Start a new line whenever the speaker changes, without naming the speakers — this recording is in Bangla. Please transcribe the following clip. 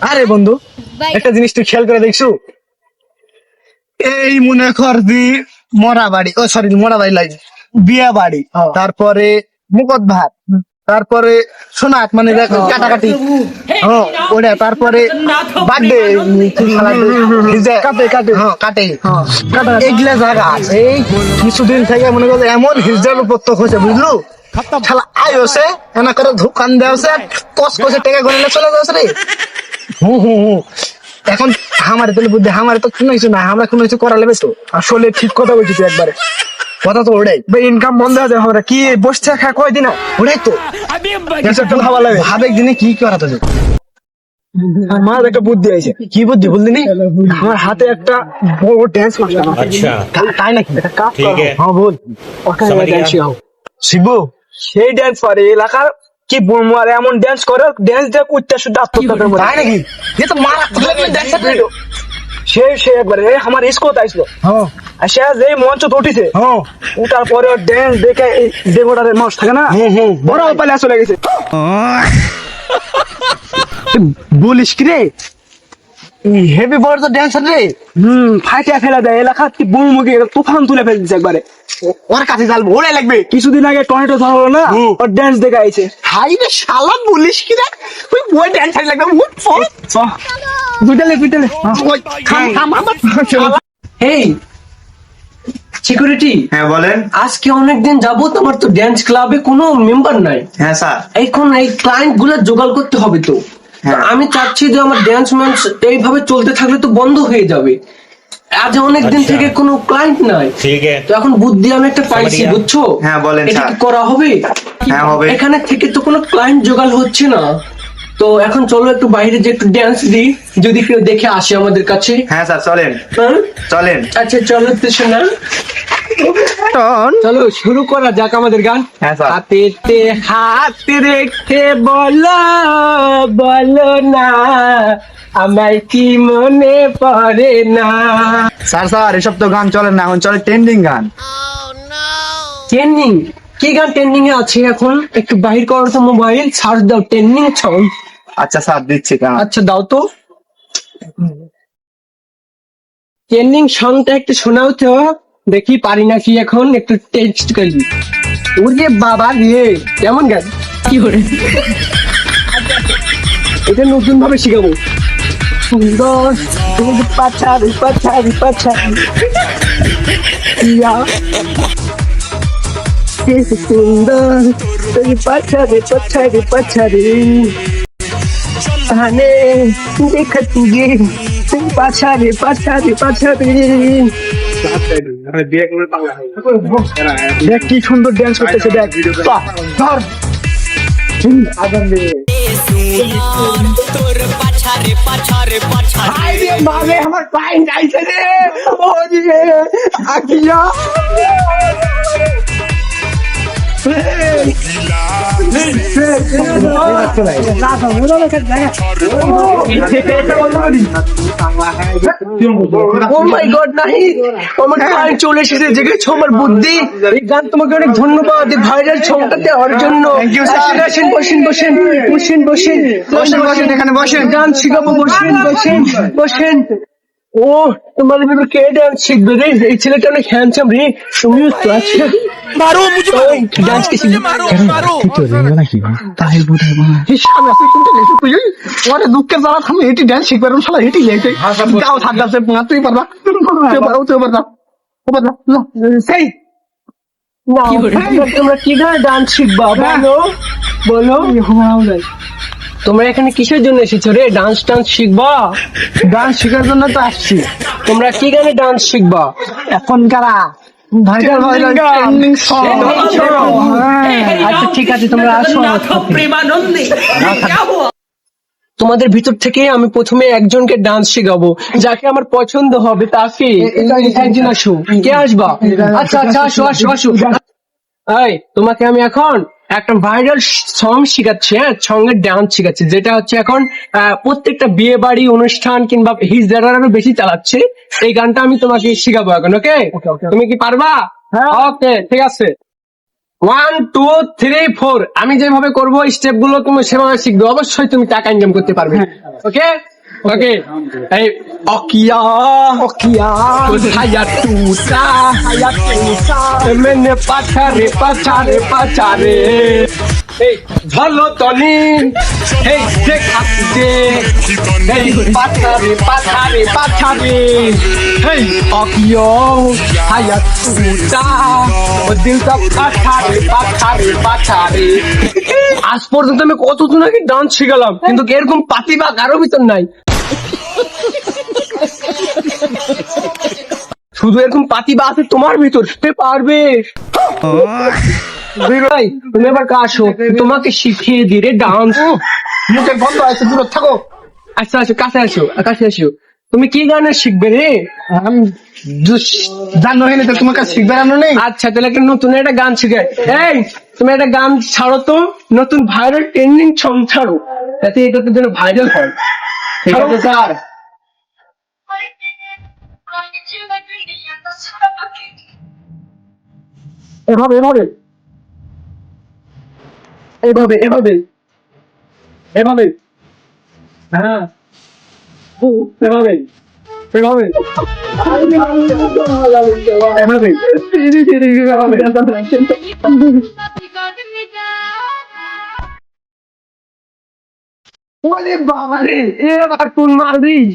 আরে বন্ধু একটা জিনিস তুই খেয়াল করে দেখছু? এই মনে কর দি মরা বাড়ি ও সরি মরা বাড়ি লাই বিয়া বাড়ি তারপরে মুকত ভাত তারপরে সোনাত মানে দেখ কাটাকাটি হ্যাঁ ওটা তারপরে বার্থডে কাটে কাটে। হ্যাঁ কাটে। এইগুলা জায়গা আছে। এই কিছুদিন থেকে মনে করো এমন হিজড়ার উপত্যক হয়েছে বুঝলু? শালা আয় হচ্ছে এনা করে ধুকান দেওয়া হচ্ছে কস কষে টেকা করে চলে যাচ্ছে রে। হু হু হু। এখন আমার তো বুদ্ধি আমার তো কোনো কিছু না আমরা কোনো কিছু করা লেবে তো
আসলে ঠিক কথা বলছি তুই একবারে।
কথা তো ওটাই।
ইনকাম বন্ধ আছে আমরা কি বসছে খা কয় দিন
ওটাই তো।
ভাবে
দিনে কি করা তো
আমার একটা বুদ্ধি আছে
কি বুদ্ধি বললি নি?
আমার হাতে একটা বড় ড্যান্স মাস্টার
আচ্ছা। তাই নাকি?
একটা কাজ করো
হ্যাঁ বল। শিবু?
সেই ড্যান্স পারে এলাকার কি বলব আর এমন ড্যান্স করে ড্যান্স দেখ করতে শুধু আত্মহত্যার মধ্যে
তাই নাকি? এ তো মারা দেখছে
সে সে একবারে এ আমার স্কোত আইসলো
হ্যাঁ।
আর সে যে মঞ্চ তো উঠিছে।
হ্যাঁ।
উঠার পরে ড্যান্স দেখে এই দেবতারের মানুষ থাকে না?
হুম, হুম।
বড় পালে চলে গেছে।
বলিস কি রে? হেভি বড় তো ড্যান্সার রে।
হম ফাইটে ফেলা দেয়। এলাকা কি বুম মুখে তুফান তুলে ফেলছে একবারে।
ওর কাছে জাল ওরে লাগবে।
কিছুদিন আগে টর্নেটো ধরলো না। ওর ড্যান্স দেখে আইছে।
হাই রে শালা বলিস কি রে? ওই বই ড্যান্সার লাগবে উঠ ফোন
দুইটালে দুইটালে
ওই থাম থাম আমার
এই সিকিউরিটি
হ্যাঁ বলেন।
আজকে অনেকদিন যাবত আমার তো ড্যান্স ক্লাবে কোনো মেম্বার নাই।
হ্যাঁ স্যার।
এখন এই ক্লায়েন্টগুলো জোগাড় করতে হবে তো। তো
হ্যাঁ।
আমি চাচ্ছি যে আমার ড্যান্স ম্যান্স এইভাবে চলতে থাকলে তো বন্ধ হয়ে যাবে। আজ অনেক দিন
আচ্ছা।
থেকে কোনো ক্লায়েন্ট নাই।
ঠিক আছে
তো এখন বুদ্ধি আমি একটা পাইছি বুঝছ?
হ্যাঁ বলেন
এটা কি করা হবে?
হ্যাঁ হবে।
এখানে থেকে তো কোনো ক্লায়েন্ট হচ্ছে না। তো এখন চলো একটু বাইরে যে একটু ড্যান্স দিই যদি কেউ দেখে আসে আমাদের কাছে।
হ্যাঁ স্যার চলেন।
হ্যাঁ?
চলেন।
আচ্ছা চলো তো শোনা চলো শুরু করা যাক আমাদের গান।
হ্যাঁ,
হাতে হাত রেখে বলো বলো না। আমার কি মনে পড়ে না?
স্যার স্যার এসব তো গান চলে না এখন চলে ট্রেন্ডিং গান।
ট্রেন্ডিং কি গান ট্রেন্ডিং এ আছে এখন? একটু বাহির করো তো মোবাইল সার্চ দাও ট্রেন্ডিং সং
আচ্ছা স্যার দিচ্ছি গান।
আচ্ছা দাও তো। ট্রেন্ডিং সংটা একটু শোনাও তো দেখি পারি নাকি এখন একটু টেক্সট করি। ওরে বাবা রে কেমন গান? কি করে? এটা নতুন ভাবে শিখাবো। সুন্দর। তুমি পাছারি পাছারি পাছারি ইয়া সুন্দর। তুমি পাছারি পাছারি পাছারি তাহলে দেখা তুগে পাছারি পাছারি পাছারি
দেখ কি সুন্দর ড্যান্স করতেছে, দেখ। বাহ, ধর হাই রে বাবে আমার ক্লায়েন্ট আইছে রে ও রে আকিয়া
চলে এসেছে জেগেছো আমার বুদ্ধি। এই গান তোমাকে অনেক ধন্যবাদ ভাইরাল ছংটা দেওয়ার জন্য। বসেন বসেন বসেন বসেন।
বসেন, বসেন, এখানে বসেন।
গান শিখাবো বসেন বসেন বসেন। ও তোমার কে ডান্স শিখবে রে? এই ছেলেটা অনেক হ্যান্ডসাম রে। তুমিও তো আচ্ছা মারো মুঝে ডান্স কে শিখবে
হিসাবে আছে কিন্তু দেখি তুই ওই ওরে দুঃখের জ্বালা থামে এটি ড্যান্স শিখবে এরকম শালা এটি লেগে যাও থাক যাচ্ছে তুই পারবা তুই পারবা তুই পারবা ও পারবা না
সেই না তোমরা কি ধরনের ডান্স শিখবা বলো বলো তোমরা এখানে কিসের জন্য এসেছ রে ডান্স টান্স শিখবা
ডান্স শেখার জন্য তো আসছি
তোমরা কি গানে ডান্স শিখবা
এখন কারা ভাইরাল ভাইরাল ট্রেন্ডিং সং
আচ্ছা ঠিক আছে তোমরা আসো আমার তোমাদের ভিতর থেকে আমি প্রথমে একজনকে ডান্স শেখাবো যাকে আমার পছন্দ হবে তাকে একজন আসো কে আসবা আচ্ছা আচ্ছা আসো আসো আসো তোমাকে আমি এখন একটা ভাইরাল সং শিখাচ্ছি হ্যাঁ সঙ্গে ডান্স শিখাচ্ছি যেটা হচ্ছে এখন প্রত্যেকটা বিয়ে বাড়ি অনুষ্ঠান কিংবা হিজদারারও বেশি চালাচ্ছে এই গানটা আমি তোমাকে শিখাবো এখন ওকে তুমি কি পারবা? ওকে ঠিক আছে। ওয়ান টু থ্রি ফোর আমি যেভাবে করব স্টেপগুলো তুমি সেভাবে শিখবে। অবশ্যই তুমি টাকা ইনকাম করতে পারবে। ওকে ওকে এই অকিয়া অকিয়া হায়া টুটা হায়া টুটা মেনে পাছারে পাছারে পাছারে এই ভালো তনি এই দেখা দে এই পাছারে পাছারে পাছারে এই অকিয়া হায়া টুটা ও দিলটা পাছারে পাছারে পাছারে আজ পর্যন্ত আমি কত নাকি ডান্স শিখালাম কিন্তু এরকম পাতি বা কারও ভিতর নাই শুধু এরকম পাতি বা আছে তোমার ভিতর সে পারবে। ভাই তুমি এবার আসো তোমাকে শিখিয়ে দিই রে ডান্স
বন্ধ আছে দূর থাকো।
আচ্ছা আচ্ছা কাছে আসো কাছে আসো। তুমি কি গানে শিখবে রে?
আমি জানো হেলে তো তোমার কাছে শিখবে আনো নেই
আচ্ছা তাহলে একটা নতুন একটা গান শিখে এই তুমি একটা গান ছাড়ো তো নতুন ভাইরাল ট্রেন্ডিং সং ছাড়ো যাতে এটা তো যেন ভাইরাল হয়।
ঠিক আছে স্যার।
এভাবে এভাবে। এভাবে এভাবে। এভাবে। হ্যাঁ ও, এভাবে। এভাবে। এভাবে। ওরে বাবা রে এবার তুল মারবি